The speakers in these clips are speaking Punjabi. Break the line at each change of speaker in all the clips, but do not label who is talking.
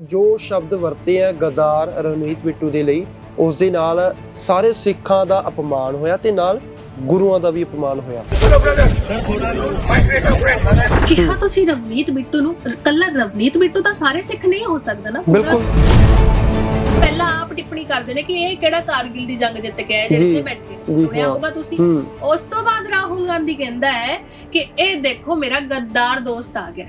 ਜੋ ਸ਼ਬਦ ਵਰਤੇ ਆ ਗਦਾਰ ਰਣਜੀਤ ਬਿੱਟੂ ਦੇ ਲਈ ਉਸ ਦੇ ਨਾਲ ਸਾਰੇ ਸਿੱਖਾਂ ਦਾ ਅਪਮਾਨ ਹੋਇਆ ਤੇ ਨਾਲ ਗੁਰੂਆਂ ਦਾ ਵੀ ਅਪਮਾਨ ਹੋਇਆ।
ਕਿਹਾ ਤੁਸੀਂ ਰਵਨੀਤ ਬਿੱਟੂ ਨੂੰ ਕੱਲਾ ਰਵਨੀਤ ਬਿੱਟੂ ਤਾਂ ਸਾਰੇ ਸਿੱਖ ਨਹੀਂ ਹੋ ਸਕਦਾ ਨਾ।
ਬਿਲਕੁਲ।
ਪਹਿਲਾਂ ਆਪ ਟਿੱਪਣੀ ਕਰਦੇ ਨੇ ਕਿ ਇਹ ਕਿਹੜਾ ਕਾਰਗਿਲ ਦੀ ਜੰਗ ਜਿੱਤ ਕੇ ਆਇਆ ਜਿਹੜੇ ਇੱਥੇ ਬੈਠੇ ਸੁਣਿਆ
ਹਾਂ।
ਹੋਗਾ ਤੁਸੀਂ? ਉਸ ਤੋਂ ਬਾਅਦ ਰਾਹੁਲ ਗਾਂਧੀ ਕਹਿੰਦਾ ਹੈ ਕਿ ਇਹ ਦੇਖੋ ਮੇਰਾ ਗੱਦਾਰ ਦੋਸਤ ਆ ਗਿਆ।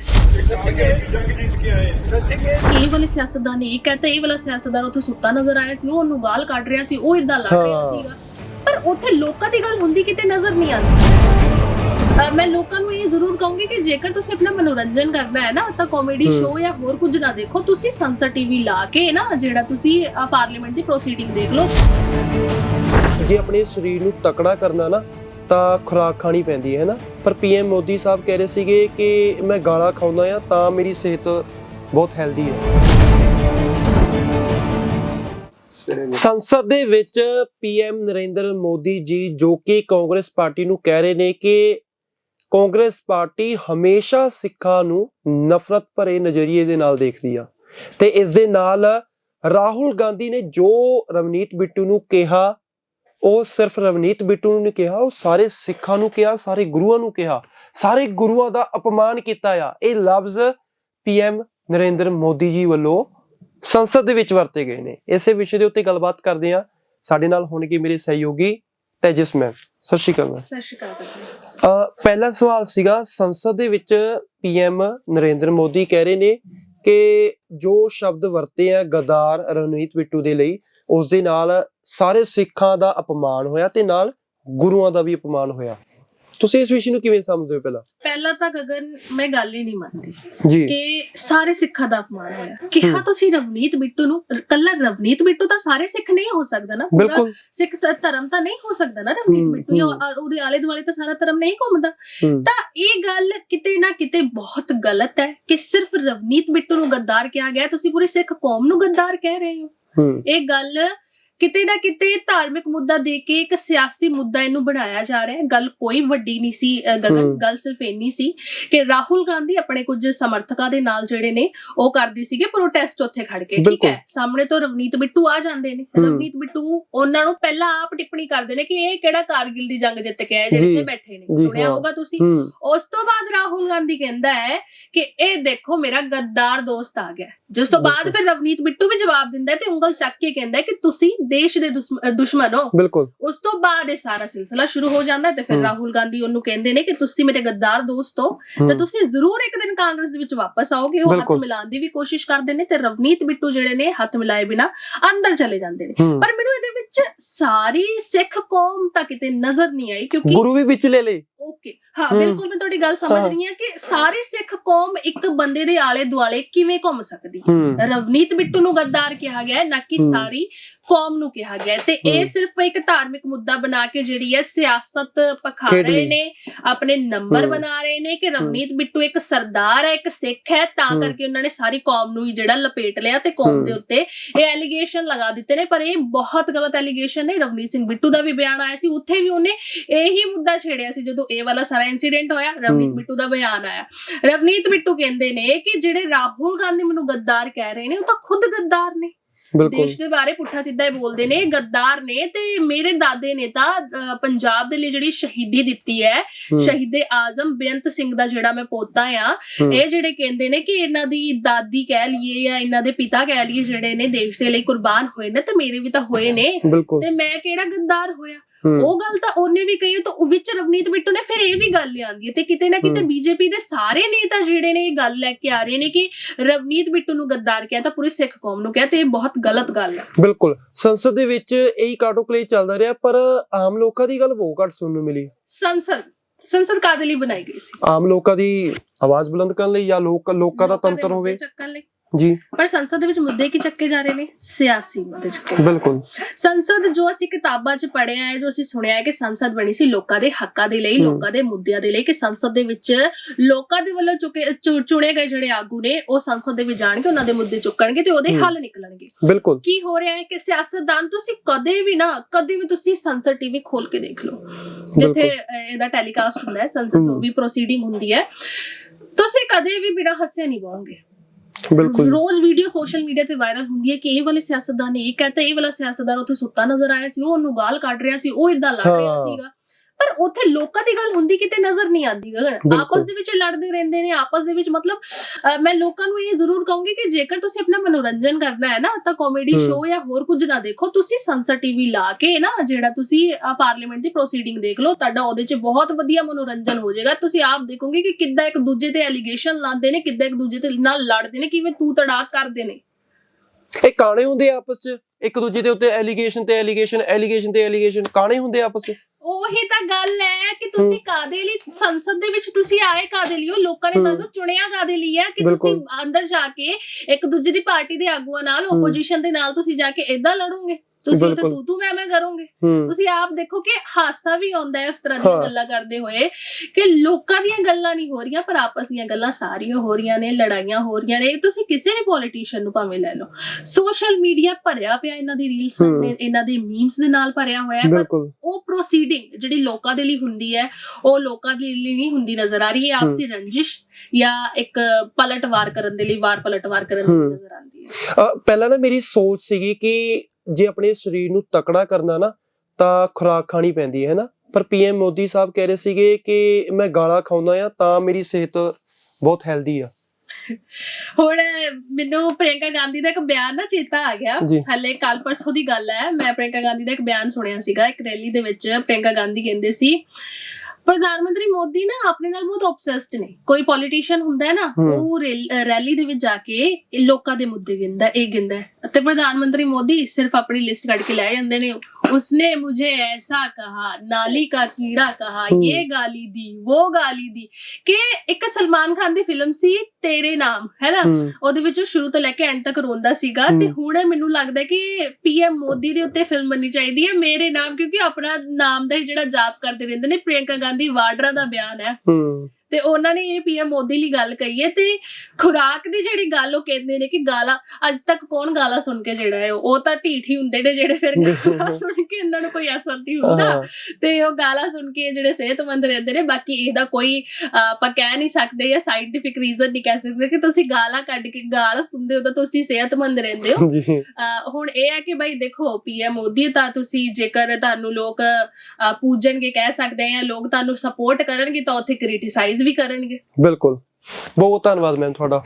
ਇਹ ਵਾਲੇ ਸਿਆਸਤਦਾਨ ਇਹ ਕਹਿੰਦਾ ਇਹ ਵਾਲਾ ਸਿਆਸਤਦਾਨ ਉੱਥੇ ਸੁੱਤਾ ਨਜ਼ਰ ਆਇਆ ਸੀ ਉਹ ਉਹਨੂੰ ਗਾਲ ਕੱਢ ਰਿਹਾ ਸੀ ਉਹ ਇਦਾਂ ਲੜ ਰਿਹਾ। ਸੀਗਾ। ਪਰ ਉੱਥੇ ਲੋਕਾਂ ਦੀ ਗੱਲ ਹੁੰਦੀ ਕਿਤੇ ਨਜ਼ਰ ਨਹੀਂ ਆਉਂਦੀ। ਮੈਂ ਲੋਕਾਂ ਨੂੰ ਇਹ ਜ਼ਰੂਰ ਕਹੂੰਗੀ ਕਿ ਜੇਕਰ ਤੁਸੀਂ ਆਪਣਾ ਮਨੋਰੰਜਨ ਕਰਨਾ ਹੈ ਨਾ ਤਾਂ ਕਾਮੇਡੀ। ਸ਼ੋਅ ਜਾਂ ਹੋਰ ਕੁਝ ਨਾ ਦੇਖੋ ਤੁਸੀਂ ਸੰਸਦ ਟੀਵੀ ਲਾ ਕੇ ਨਾ ਜਿਹੜਾ ਤੁਸੀਂ ਪਾਰਲੀਮੈਂਟ ਦੀ ਪ੍ਰੋਸੀਡਿੰਗ ਦੇਖ ਲਓ।
ਜੇ ਆਪਣੇ ਸਰੀਰ ਨੂੰ ਤਕੜਾ ਕਰਨਾ ਨਾ ਤਾਂ ਖੁਰਾਕ ਖਾਣੀ ਪੈਂਦੀ ਹੈ ਨਾ ਪਰ ਪੀਐਮ ਮੋਦੀ ਸਾਹਿਬ ਕਹਿ ਰਹੇ ਸੀਗੇ ਕਿ ਮੈਂ ਗਾਲਾਂ ਖਾਉਂਦਾ ਆ ਤਾਂ ਮੇਰੀ ਸਿਹਤ ਬਹੁਤ ਹੈਲਦੀ ਹੈ। ਸੰਸਦ ਦੇ ਵਿੱਚ ਪੀਐਮ ਨਰਿੰਦਰ ਮੋਦੀ ਜੀ ਜੋ ਕਿ ਕਾਂਗਰਸ ਪਾਰਟੀ ਨੂੰ ਕਹਿ ਰਹੇ ਨੇ ਕਿ ਕਾਂਗਰਸ ਪਾਰਟੀ ਹਮੇਸ਼ਾ ਸਿੱਖਾਂ ਨੂੰ ਨਫ਼ਰਤ ਭਰੇ ਨਜ਼ਰੀਏ ਦੇ ਨਾਲ ਦੇਖਦੀ ਆ। ਤੇ ਇਸ ਦੇ ਨਾਲ ਰਾਹੁਲ ਗਾਂਧੀ ਨੇ ਜੋ ਰਵਨੀਤ ਬਿੱਟੂ ਨੂੰ ਕਿਹਾ, ਉਹ ਸਿਰਫ ਰਵਨੀਤ ਬਿੱਟੂ ਨੂੰ ਨਹੀਂ ਕਿਹਾ, ਉਹ ਸਾਰੇ ਸਿੱਖਾਂ ਨੂੰ ਕਿਹਾ, ਸਾਰੇ ਗੁਰੂਆਂ ਨੂੰ ਕਿਹਾ, ਸਾਰੇ ਗੁਰੂਆਂ ਦਾ ਅਪਮਾਨ ਕੀਤਾ ਆ। ਇਹ ਲਫ਼ਜ਼ ਪੀਐਮ ਨਰਿੰਦਰ ਮੋਦੀ ਜੀ ਵੱਲੋਂ ਸੰਸਦ ਦੇ ਵਿੱਚ ਵਰਤੇ ਗਏ ਨੇ। ਇਸੇ ਵਿਸ਼ੇ ਦੇ ਉੱਤੇ ਗੱਲਬਾਤ ਕਰਦੇ ਆ ਸਾਡੇ ਨਾਲ ਹੋਣਗੇ ਮੇਰੇ ਸਹਿਯੋਗੀ ਤੇਜਸ ਮੈਮ ਸਤਿ ਸ਼੍ਰੀ ਅਕਾਲ ਮੈਮ
ਸਤਿ ਸ਼੍ਰੀ ਅਕਾਲ
ਪਹਿਲਾ ਸਵਾਲ ਸੀਗਾ ਸੰਸਦ ਦੇ ਵਿੱਚ ਪੀਐਮ ਨਰਿੰਦਰ ਮੋਦੀ ਕਹਿ ਰਹੇ ਨੇ ਕਿ ਜੋ ਸ਼ਬਦ ਵਰਤੇ ਆ ਗਦਾਰ ਰਣਜੀਤ ਬਿੱਟੂ ਦੇ ਲਈ ਉਸ ਦੇ ਨਾਲ ਸਾਰੇ ਸਿੱਖਾਂ ਦਾ ਅਪਮਾਨ ਹੋਇਆ ਤੇ ਨਾਲ ਗੁਰੂਆਂ ਦਾ ਵੀ ਅਪਮਾਨ ਹੋਇਆ। ਤੁਸੀਂ ਇਸ ਵਿਸ਼ੇ ਨੂੰ ਕਿਵੇਂ ਸਮਝਦੇ ਹੋ ਪਹਿਲਾਂ?
ਪਹਿਲਾਂ ਤਾਂ ਗਗਨ ਮੈਂ ਗੱਲ ਹੀ ਨਹੀਂ ਮੰਨਦੀ
ਜੀ।
ਕਿ ਸਾਰੇ ਸਿੱਖਾਂ ਦਾ ਅਪਮਾਨ ਹੋਇਆ। ਕਿਹਾ। ਤੁਸੀਂ ਰਵਨੀਤ ਬਿੱਟੂ ਨੂੰ ਕੱਲਾ ਰਵਨੀਤ ਬਿੱਟੂ ਤਾਂ ਸਾਰੇ ਸਿੱਖ ਨਹੀਂ ਹੋ ਸਕਦਾ ਨਾ। ਪੂਰਾ ਸਿੱਖ ਧਰਮ ਤਾਂ ਨਹੀਂ ਹੋ ਸਕਦਾ ਨਾ ਰਵਨੀਤ ਬਿੱਟੂ। ਜਾਂ ਉਹਦੇ ਆਲੇ ਦੁਆਲੇ ਤਾਂ ਸਾਰਾ ਧਰਮ ਨਹੀਂ ਘੁੰਮਦਾ। ਤਾਂ ਇਹ ਗੱਲ ਕਿਤੇ ਨਾ ਕਿਤੇ ਬਹੁਤ ਗਲਤ ਹੈ ਕਿ ਸਿਰਫ ਰਵਨੀਤ ਬਿੱਟੂ ਨੂੰ ਗੱਦਾਰ ਕਿਹਾ ਗਿਆ ਤੁਸੀਂ ਪੂਰੀ ਸਿੱਖ ਕੌਮ ਨੂੰ ਗੱਦਾਰ ਕਹਿ ਰਹੇ ਹੋ। ਇਹ ਗੱਲ ਕਿਤੇ ਨਾ ਕਿਤੇ ਧਾਰਮਿਕ ਮੁੱਦਾ ਦੇ ਕੇ ਇੱਕ ਸਿਆਸੀ ਮੁੱਦਾ ਇਹਨੂੰ ਬਣਾਇਆ ਜਾ ਰਿਹਾ ਹੈ ਗੱਲ ਕੋਈ ਵੱਡੀ ਨਹੀਂ ਸੀ ਗਗਨ। ਗੱਲ ਸਿਰਫ ਇੰਨੀ ਸੀ ਕਿ ਰਾਹੁਲ ਗਾਂਧੀ ਆਪਣੇ ਕੁਝ ਸਮਰਥਕਾਂ ਦੇ ਨਾਲ ਜਿਹੜੇ ਨੇ ਉਹ ਕਰਦੇ ਸੀਗੇ ਪ੍ਰੋਟੈਸਟ ਉੱਥੇ ਖੜ ਕੇ ਠੀਕ। ਹੈ ਸਾਹਮਣੇ ਤੋਂ ਰਵਨੀਤ ਬਿੱਟੂ ਆ ਜਾਂਦੇ ਨੇ। ਰਵਨੀਤ ਬਿੱਟੂ ਉਹਨਾਂ ਨੂੰ ਪਹਿਲਾਂ ਆਪ ਟਿੱਪਣੀ ਕਰਦੇ ਨੇ ਕਿ ਇਹ ਕਿਹੜਾ ਕਾਰਗਿਲ ਦੀ ਜੰਗ ਜਿੱਤ ਕੇ ਆਇਆ ਜਿਹੜੇ ਇੱਥੇ ਬੈਠੇ ਨੇ ਸੁਣਿਆ। ਹੋਗਾ ਤੁਸੀਂ ਉਸ ਤੋਂ ਬਾਅਦ ਰਾਹੁਲ ਗਾਂਧੀ ਕਹਿੰਦਾ ਹੈ ਕਿ ਇਹ ਦੇਖੋ ਮੇਰਾ ਗੱਦਾਰ ਦੋਸਤ ਆ ਗਿਆ ਜਿਸ ਤੋਂ ਬਾਅਦ। ਫਿਰ ਰਵਨੀਤ ਬਿੱਟੂ ਵੀ ਜਵਾਬ ਦਿੰਦਾ ਤੇ ਉਂਗਲ ਚੱਕ ਕੇ ਕਹਿੰਦਾ ਕਿ ਤੁਸੀਂ ਦੇਸ਼ ਦੇ ਦੁਸ਼ਮਣ ਹੋ
ਬਿਲਕੁਲ
ਉਸ ਤੋਂ ਬਾਅਦ ਇਹ ਸਾਰਾ ਸਿਲਸਿਲਾ ਸ਼ੁਰੂ ਹੋ ਜਾਂਦਾ ਤੇ ਫਿਰ। ਰਾਹੁਲ ਗਾਂਧੀ ਉਹਨੂੰ ਕਹਿੰਦੇ ਨੇ ਕਿ ਤੁਸੀਂ ਮੇਰੇ ਗੱਦਾਰ ਦੋਸਤ ਹੋ ਤੇ ਤੁਸੀਂ ਜ਼ਰੂਰ ਇੱਕ ਦਿਨ ਕਾਂਗਰਸ ਦੇ ਵਿੱਚ ਵਾਪਸ ਆਓਗੇ ਉਹ ਹੱਥ। ਮਿਲਾਉਣ ਦੀ ਵੀ ਕੋਸ਼ਿਸ਼ ਕਰਦੇ ਨੇ ਤੇ ਰਵਨੀਤ ਬਿੱਟੂ ਜਿਹੜੇ ਨੇ ਹੱਥ ਮਿਲਾਏ ਬਿਨਾ ਅੰਦਰ ਚਲੇ ਜਾਂਦੇ ਨੇ ਪਰ ਮੈਨੂੰ ਇਹਦੇ ਵਿੱਚ ਸਾਰੀ ਸਿੱਖ ਕੌਮ ਤਾਂ ਕਿਤੇ ਨਜ਼ਰ ਨਹੀਂ ਆਈ ਕਿਉਂਕਿ
ਗੁਰੂ ਵੀ ਵਿੱਚ ਲੈ ਲੇ
ਓਕੇ ਹਾਂ। ਬਿਲਕੁਲ ਮੈਂ ਤੁਹਾਡੀ ਗੱਲ ਸਮਝ। ਰਹੀ ਹਾਂ ਕਿ ਸਾਰੀ ਸਿੱਖ ਕੌਮ ਇੱਕ ਬੰਦੇ ਦੇ ਆਲੇ ਦੁਆਲੇ ਕਿਵੇਂ ਘੁੰਮ ਸਕਦੀ ਹੈ ਰਵਨੀਤ ਬਿੱਟੂ ਨੂੰ ਗੱਦਾਰ ਕਿਹਾ ਗਿਆ ਹੈ ਨਾ ਕਿ। ਸਾਰੀ ਕੌਮ ਨੂੰ ਕਿਹਾ ਗਿਆ ਹੈ ਤੇ ਇਹ। ਸਿਰਫ ਇੱਕ ਧਾਰਮਿਕ ਮੁੱਦਾ ਬਣਾ ਕੇ ਜਿਹੜੀ ਹੈ ਸਿਆਸਤ ਪਖਾ ਰਹੇ। ਨੇ ਆਪਣੇ ਨੰਬਰ। ਬਣਾ ਰਹੇ ਨੇ ਕਿ ਰਵਨੀਤ ਬਿੱਟੂ ਇੱਕ ਸਰਦਾਰ ਹੈ ਇੱਕ ਸਿੱਖ ਹੈ ਤਾਂ। ਕਰਕੇ ਉਹਨਾਂ ਨੇ ਸਾਰੀ ਕੌਮ ਨੂੰ ਹੀ ਜਿਹੜਾ ਲਪੇਟ ਲਿਆ ਤੇ ਕੌਮ। ਦੇ ਉੱਤੇ ਇਹ ਐਲੀਗੇਸ਼ਨ ਲਗਾ ਦਿੱਤੇ ਨੇ ਪਰ ਇਹ ਬਹੁਤ ਗਲਤ ਐਲੀਗੇਸ਼ਨ ਹੈ ਰਵਨੀਤ ਸਿੰਘ ਬਿੱਟੂ ਦਾ ਵੀ ਬਿਆਨ ਆਇਆ ਸੀ ਉੱਥੇ ਵੀ ਉਹਨੇ ਇਹੀ ਮੁੱਦਾ ਛੇੜਿਆ ਸੀ ਜਦੋਂ ਇਹ ਵਾਲਾ ਸਾਰਾ ਇਨਸੀਡੈਂਟ ਹੋਇਆ ਰਵਨੀਤ। ਬਿੱਟੂ ਦਾ ਬਿਆਨ ਆਇਆ ਰਵਨੀਤ ਬਿੱਟੂ ਕਹਿੰਦੇ ਨੇ ਕਿ ਜਿਹੜੇ ਰਾਹੁਲ ਗਾਂਧੀ ਮੈਨੂੰ ਗੱਦਾਰ ਕਹਿ ਰਹੇ ਨੇ ਉਹ ਤਾਂ ਖੁਦ ਗੱਦਾਰ ਨੇ ਦੇਸ਼ ਦੇ ਬਾਰੇ ਪੁੱਠਾ ਸਿੱਧਾ ਹੀ ਬੋਲਦੇ ਨੇ ਗੱਦਾਰ ਨੇ ਤੇ ਮੇਰੇ ਦਾਦੇ ਨੇ ਤਾਂ ਪੰਜਾਬ ਦੇ ਲਈ ਜਿਹੜੀ ਸ਼ਹੀਦੀ ਦਿੱਤੀ ਹੈ ਸ਼ਹੀਦੇ ਆਜ਼ਮ ਬੇਅੰਤ ਸਿੰਘ ਦਾ ਜਿਹੜਾ ਮੈਂ ਪੋਤਾ ਆ ਇਹ ਜਿਹੜੇ ਕਹਿੰਦੇ ਨੇ ਕਿ ਇਹਨਾਂ ਦੀ ਦਾਦੀ ਕਹਿ ਲਈਏ ਜਾਂ ਇਹਨਾਂ ਦੇ ਪਿਤਾ ਕਹਿ ਲਈਏ ਜਿਹੜੇ ਨੇ ਦੇਸ਼ ਦੇ ਲਈ ਕੁਰਬਾਨ ਹੋਏ ਨੇ ਤੇ ਮੇਰੇ ਵੀ ਤਾਂ ਹੋਏ ਨੇ। ਤੇ ਮੈਂ ਕਿਹੜਾ ਗੱਦਾਰ ਹੋਇਆ? ਉਹ ਗੱਲ ਤਾਂ ਉਹਨੇ ਵੀ ਕਹੀ ਤਾਂ ਉਹ ਵਿੱਚ ਰਵਨੀਤ ਬਿੱਟੂ ਨੇ ਫਿਰ ਇਹ ਵੀ ਗੱਲ ਲਿਆਂਦੀ ਹੈ ਤੇ ਕਿਤੇ ਨਾ ਕਿਤੇ। ਬੀਜੇਪੀ ਦੇ ਸਾਰੇ ਨੇਤਾ ਜਿਹੜੇ ਨੇ ਇਹ ਗੱਲ ਲੈ ਕੇ ਆ ਰਹੇ ਨੇ ਕਿ ਰਵਨੀਤ ਬਿੱਟੂ ਨੂੰ ਗੱਦਾਰ ਕਿਹਾ ਤਾਂ ਪੂਰੀ ਸਿੱਖ ਕੌਮ ਨੂੰ ਕਿਹਾ ਤੇ ਇਹ ਬਹੁਤ ਗਲਤ ਗੱਲ ਹੈ।
ਬਿਲਕੁਲ ਸੰਸਦ ਦੇ ਵਿੱਚ ਇਹੀ ਕਾਟੋ ਕਲੇ ਚੱਲਦਾ ਰਿਹਾ ਪਰ ਆਮ ਲੋਕਾਂ ਦੀ ਗੱਲ ਬਹੁਤ ਘੱਟ ਸੁਣਨ ਨੂੰ ਮਿਲੀ।
ਸੰਸਦ ਸੰਸਦ ਕਾਦੇ ਲਈ ਬਣਾਈ ਗਈ ਸੀ?
ਆਮ ਲੋਕਾਂ ਦੀ ਆਵਾਜ਼ ਬੁਲੰਦ ਕਰਨ ਲਈ ਜਾਂ ਲੋਕ ਲੋਕਾਂ ਦਾ ਤੰਤਰ ਹੋਵੇ।
ਚੱਕਣ ਲਈ।
ਜੀ।
ਪਰ ਸੰਸਦ ਦੇ ਵਿੱਚ ਮੁੱਦੇ ਕੀ ਚੱਕੇ ਜਾ ਰਹੇ ਨੇ? ਸਿਆਸੀ ਮੁੱਦੇ ਚੱਕੇ
ਬਿਲਕੁਲ।
ਸੰਸਦ ਜੋ ਅਸੀਂ ਕਿਤਾਬਾਂ 'ਚ ਪੜ੍ਹਿਆ ਹੈ ਜੋ ਅਸੀਂ ਸੁਣਿਆ ਹੈ ਕਿ ਸੰਸਦ ਬਣੀ ਸੀ ਲੋਕਾਂ ਦੇ ਹੱਕਾਂ ਦੇ ਲਈ। ਲੋਕਾਂ ਦੇ ਮੁੱਦਿਆਂ ਦੇ ਲਈ ਕਿ ਸੰਸਦ ਦੇ ਵਿੱਚ ਲੋਕਾਂ ਦੇ ਵੱਲੋਂ ਚੁੱਕੇ ਚੁਣੇ ਗਏ ਜਿਹੜੇ ਆਗੂ ਨੇ ਉਹ ਸੰਸਦ ਦੇ ਵਿੱਚ ਜਾਣਗੇ ਉਹਨਾਂ ਦੇ ਮੁੱਦੇ ਚੁੱਕਣਗੇ ਤੇ ਉਹਦੇ। ਹੱਲ ਨਿਕਲਣਗੇ।
ਬਿਲਕੁਲ।
ਕੀ ਹੋ ਰਿਹਾ ਹੈ ਕਿ ਸਿਆਸਤਦਾਨ ਤੁਸੀਂ ਕਦੇ ਵੀ ਨਾ ਕਦੇ ਵੀ ਤੁਸੀਂ ਸੰਸਦ ਟੀਵੀ ਖੋਲ ਕੇ ਦੇਖ ਲਓ। ਜਿੱਥੇ ਇਹਦਾ ਟੈਲੀਕਾਸਟ ਹੁੰਦਾ ਹੈ ਸੰਸਦ ਜੋ। ਵੀ ਪ੍ਰੋਸੀਡਿੰਗ ਹੁੰਦੀ ਹੈ ਤੁਸੀਂ ਕਦੇ ਵੀ ਬਿਨਾਂ ਹੱਸੇ ਨਹੀਂ ਬਹੋਗੇ
ਬਿਲਕੁਲ
ਰੋਜ਼ ਵੀਡੀਓ ਸੋਸ਼ਲ ਮੀਡੀਆ ਤੇ ਵਾਇਰਲ ਹੁੰਦੀ ਹੈ ਕਿ ਇਹ ਵਾਲੇ ਸਿਆਸਤਦਾਨ ਨੇ ਇਹ ਕਹਤਾ ਇਹ ਵਾਲਾ ਸਿਆਸਤਦਾਨ ਉੱਥੇ ਸੁੱਤਾ ਨਜ਼ਰ ਆਇਆ ਸੀ ਉਹ ਉਹਨੂੰ ਗਾਲ ਕੱਢ ਰਿਹਾ ਸੀ ਉਹ ਇਦਾਂ ਲੜ ਰਿਹਾ। ਸੀਗਾ ਪਰ ਉੱਥੇ ਲੋਕਾਂ ਦੀ ਗੱਲ ਹੁੰਦੀ ਕਿਤੇ ਨਜ਼ਰ ਨਹੀਂ ਆਉਂਦੀ ਗਗਨ। ਆਪਸ ਦੇ ਵਿੱਚ ਲੜਦੇ ਰਹਿੰਦੇ ਨੇ ਆਪਸ ਦੇ ਵਿੱਚ ਮਤਲਬ ਮੈਂ ਲੋਕਾਂ ਨੂੰ ਇਹ ਜ਼ਰੂਰ ਕਹੂੰਗੀ ਕਿ ਜੇਕਰ ਤੁਸੀਂ ਆਪਣਾ ਮਨੋਰੰਜਨ ਕਰਨਾ ਹੈ ਨਾ ਤਾਂ ਕਾਮੇਡੀ। ਸ਼ੋਅ ਜਾਂ ਹੋਰ ਕੁਝ ਨਾ ਦੇਖੋ। ਤੁਸੀਂ ਸੰਸਦ ਟੀਵੀ ਲਾ ਕੇ ਨਾ ਜਿਹੜਾ ਤੁਸੀਂ ਪਾਰਲੀਮੈਂਟ ਦੀ ਪ੍ਰੋਸੀਡਿੰਗ ਦੇਖ ਲਓ ਤੁਹਾਡਾ ਉਹਦੇ 'ਚ ਬਹੁਤ ਵਧੀਆ ਮਨੋਰੰਜਨ ਹੋ ਜਾਏਗਾ। ਤੁਸੀਂ ਆਪ ਦੇਖੋਗੇ ਕਿ ਕਿੱਦਾਂ ਇੱਕ ਦੂਜੇ ਤੇ ਐਲੀਗੇਸ਼ਨ ਲਾਉਂਦੇ ਨੇ ਕਿੱਦਾਂ ਇੱਕ ਦੂਜੇ ਤੇ ਨਾਲ ਲੜਦੇ ਨੇ ਕਿਵੇਂ ਤੂੰ ਤੜਾਕ ਕਰਦੇ ਨੇ।
ਇਹ ਕਾਣੇ ਹੁੰਦੇ ਆਪਸ ਚ? ਇੱਕ ਦੂਜੇ ਦੇ ਉੱਤੇ ਐਲੀਗੇਸ਼ਨ ਤੇ ਐਲੀਗੇਸ਼ਨ ਐਲੀਗੇਸ਼ਨ ਤੇ ਐਲੀਗੇਸ਼ਨ ਕਾਣੇ ਹੁੰਦੇ ਆਪਸ ਚ?
ਉਹੀ ਤਾਂ ਗੱਲ ਹੈ ਕਿ ਤੁਸੀਂ ਕਾਦੇ ਲਈ ਸੰਸਦ ਦੇ ਵਿੱਚ ਤੁਸੀਂ ਆਏ ਕਾਦੇ ਲਈ ਹੋ ਲੋਕਾਂ ਨੇ। ਤੁਹਾਨੂੰ ਚੁਣਿਆ ਕਾਦੇ ਲਈ ਹੈ ਕਿ ਤੁਸੀਂ।
ਅੰਦਰ
ਜਾ ਕੇ ਇੱਕ ਦੂਜੇ ਦੀ ਪਾਰਟੀ ਦੇ ਆਗੂਆਂ ਨਾਲ। ਆਪੋਜੀਸ਼ਨ ਦੇ ਨਾਲ ਤੁਸੀਂ ਜਾ ਕੇ ਇਦਾਂ ਲੜੋਗੇ ਤੁਸੀਂ ਤਾਂ। ਤੂੰ ਤੂੰ ਮੈਂ ਮੈਂ ਕਰੋਗੇ ਤੁਸੀਂ ਆਪ ਦੇਖੋ ਕਿ ਹਾਸਾ ਵੀ ਆਉਂਦਾ ਹੈ ਉਸ ਤਰ੍ਹਾਂ ਦੀਆਂ। ਗੱਲਾਂ ਕਰਦੇ ਹੋਏ ਕਿ ਲੋਕਾਂ ਦੀਆਂ ਗੱਲਾਂ ਨਹੀਂ ਹੋ ਰਹੀਆਂ ਪਰ ਆਪਸ ਦੀਆਂ ਗੱਲਾਂ ਸਾਰੀਆਂ ਹੋ ਰਹੀਆਂ ਨੇ ਲੜਾਈਆਂ ਹੋ ਰਹੀਆਂ ਨੇ ਤੁਸੀਂ ਕਿਸੇ ਵੀ ਪੋਲੀਟੀਸ਼ੀਅਨ ਨੂੰ ਭਾਵੇਂ ਲੈ ਲਓ ਸੋਸ਼ਲ ਮੀਡੀਆ ਭਰਿਆ ਪਿਆ ਇਹਨਾਂ ਦੀ ਰੀਲਸ। ਇਹਨਾਂ ਦੇ ਮੀਮਸ ਦੇ ਨਾਲ ਭਰਿਆ ਹੋਇਆ ਹੈ ਪਰ ਉਹ ਪ੍ਰੋਸੀਡਿੰਗ ਜਿਹੜੀ ਲੋਕਾਂ ਦੇ ਲਈ ਹੁੰਦੀ ਹੈ ਉਹ ਲੋਕਾਂ ਦੇ ਲਈ ਨਹੀਂ ਹੁੰਦੀ ਨਜ਼ਰ ਆ ਰਹੀ ਹੈ ਆਪਸੀ ਰੰਜਿਸ਼ ਜਾਂ ਇੱਕ ਪਲਟਵਾਰ ਕਰਨ ਦੇ ਲਈ ਵਾਰ ਪਲਟਵਾਰ ਕਰਨ ਦੇ। ਨਜ਼ਰ ਆਉਂਦੀ ਹੈ
ਪਹਿਲਾਂ ਨਾ ਮੇਰੀ ਸੋਚ ਸੀਗੀ ਕਿ ਜੇ ਆਪਣੇ ਸਰੀਰ ਨੂੰ ਤਕੜਾ ਕਰਨਾ ਨਾ ਤਾਂ ਖੁਰਾਕ ਖਾਣੀ ਪੈਂਦੀ ਹੈ ਨਾ ਪਰ ਪੀਐਮ ਮੋਦੀ ਸਾਹਿਬ ਕਹਿ ਰਹੇ ਸੀਗੇ ਕਿ ਮੈਂ ਗਾਲਾਂ ਖਾਉਂਦਾ ਆ ਤਾਂ ਮੇਰੀ ਸਿਹਤ ਬਹੁਤ ਹੈਲਦੀ ਆ।
ਹੁਣ ਮੈਨੂੰ ਪ੍ਰਿਯੰਕਾ ਗਾਂਧੀ ਦਾ ਇੱਕ ਬਿਆਨ ਨਾ ਚੇਤਾ ਆ ਗਿਆ। ਹਲੇ ਕੱਲ ਪਰਸੋਂ ਦੀ ਗੱਲ ਹੈ। ਮੈਂ ਪ੍ਰਿਯੰਕਾ ਗਾਂਧੀ ਦਾ ਇੱਕ ਬਿਆਨ ਸੁਣਿਆ ਸੀਗਾ ਇੱਕ ਰੈਲੀ ਦੇ ਵਿੱਚ ਪ੍ਰਿਯੰਕਾ ਗਾਂਧੀ ਕਹਿੰਦੇ ਸੀ ਪ੍ਰਧਾਨ ਮੰਤਰੀ ਮੋਦੀ ਨਾ ਆਪਣੇ ਨਾਲ ਬਹੁਤ ਆਬਸੈਸਡ ਨੇ ਕੋਈ ਪੋਲੀਟੀਸ਼ੀਅਨ ਹੁੰਦਾ ਹੈ ਨਾ। ਉਹ ਰੈਲ- ਰੈਲੀ ਦੇ ਵਿੱਚ ਜਾ ਕੇ ਲੋਕਾਂ ਦੇ ਮੁੱਦੇ ਗਿਣਦਾ ਹੈ, ਇਹ ਗਿਣਦਾ ਹੈ। ਤੇ ਪ੍ਰਧਾਨ ਮੰਤਰੀ ਮੋਦੀ ਸਿਰਫ ਆਪਣੀ ਲਿਸਟ ਕੱਢ ਕੇ ਲੈ ਜਾਂਦੇ ਨੇ ਉਸਨੇ ਮੁਝੇ ਐਸਾ ਕਹਾ ਨਾਲੀ ਕਾ ਕੀੜਾ ਕਹਾ। ਇਹ ਗਾਲੀ ਦੀ ਉਹ ਗਾਲੀ ਦੀ ਕਿ ਇੱਕ ਸਲਮਾਨ ਖਾਨ ਦੀ ਫਿਲਮ ਸੀ ਤੇਰੇ ਨਾਮ ਹੈ ਨਾ ਉਹਦੇ ਵਿੱਚ ਉਹ ਸ਼ੁਰੂ ਤੋਂ ਲੈ ਕੇ ਐਂਡ ਤੱਕ ਰੋਂਦਾ ਸੀਗਾ ਤੇ। ਹੁਣ ਮੈਨੂੰ ਲੱਗਦਾ ਕਿ ਪੀਐਮ ਮੋਦੀ ਦੇ ਉੱਤੇ ਫਿਲਮ ਬਣਨੀ ਚਾਹੀਦੀ ਹੈ ਮੇਰੇ ਨਾਮ ਕਿਉਂਕਿ ਆਪਣਾ ਨਾਮ ਦਾ ਹੀ ਜਿਹੜਾ ਜਾਪ ਕਰਦੇ ਰਹਿੰਦੇ ਨੇ ਪ੍ਰਿਯੰਕਾ ਗਾਂਧੀ ਵਾਡਰਾ ਦਾ ਬਿਆਨ ਹੈ ਤੇ ਉਹਨਾਂ ਨੇ ਇਹ ਪੀਐਮ ਮੋਦੀ ਲਈ ਗੱਲ ਕਹੀ ਹੈ ਤੇ ਖੁਰਾਕ ਦੀ ਜਿਹੜੀ ਗੱਲ ਉਹ ਕਹਿੰਦੇ ਨੇ ਕਿ ਗਾਲਾਂ ਅੱਜ ਤੱਕ ਕੌਣ ਗਾਲਾਂ ਸੁਣ ਕੇ ਜਿਹੜਾ ਹੈ ਉਹ ਤਾਂ ਢੀਠ ਹੀ ਹੁੰਦੇ ਨੇ ਜਿਹੜੇ ਫਿਰ ਗਾਲਾਂ ਸੁਣ ਇਹਨਾਂ ਨੂੰ ਕੋਈ ਅਸਰ ਨਹੀਂ ਹੁੰਦਾ। ਤੇ ਉਹ ਗਾਲਾਂ ਸੁਣ ਕੇ ਜਿਹੜੇ ਸਿਹਤਮੰਦ ਰਹਿੰਦੇ ਨੇ ਬਾਕੀ ਇਹਦਾ ਕੋਈ ਆਪਾਂ ਕਹਿ ਨਹੀਂ ਸਕਦੇ ਜਾਂ ਸਾਇੰਟੀਫਿਕ ਰੀਜ਼ਨ ਨਹੀਂ ਕਹਿ ਸਕਦੇ ਕਿ ਤੁਸੀਂ ਗਾਲਾਂ ਕੱਢ ਕੇ ਗਾਲ ਸੁਣਦੇ ਹੋ ਤਾਂ ਤੁਸੀਂ ਸਿਹਤਮੰਦ ਰਹਿੰਦੇ ਹੋ। ਹੁਣ ਇਹ ਹੈ ਕਿ ਭਾਈ ਦੇਖੋ ਪੀਐਮ ਮੋਦੀ ਤਾਂ ਤੁਸੀਂ ਜੇਕਰ ਤੁਹਾਨੂੰ ਲੋਕ ਪੂਜਣਗੇ ਕਹਿ ਸਕਦੇ ਆ ਲੋਕ ਤੁਹਾਨੂੰ ਸਪੋਰਟ ਕਰਨਗੇ ਤਾਂ ਉੱਥੇ ਕ੍ਰਿਟਿਸਾਈਜ਼ ਵੀ ਕਰਨਗੇ।
ਬਿਲਕੁਲ। ਬਹੁਤ ਬਹੁਤ ਧੰਨਵਾਦ ਮੈਮ ਤੁਹਾਡਾ।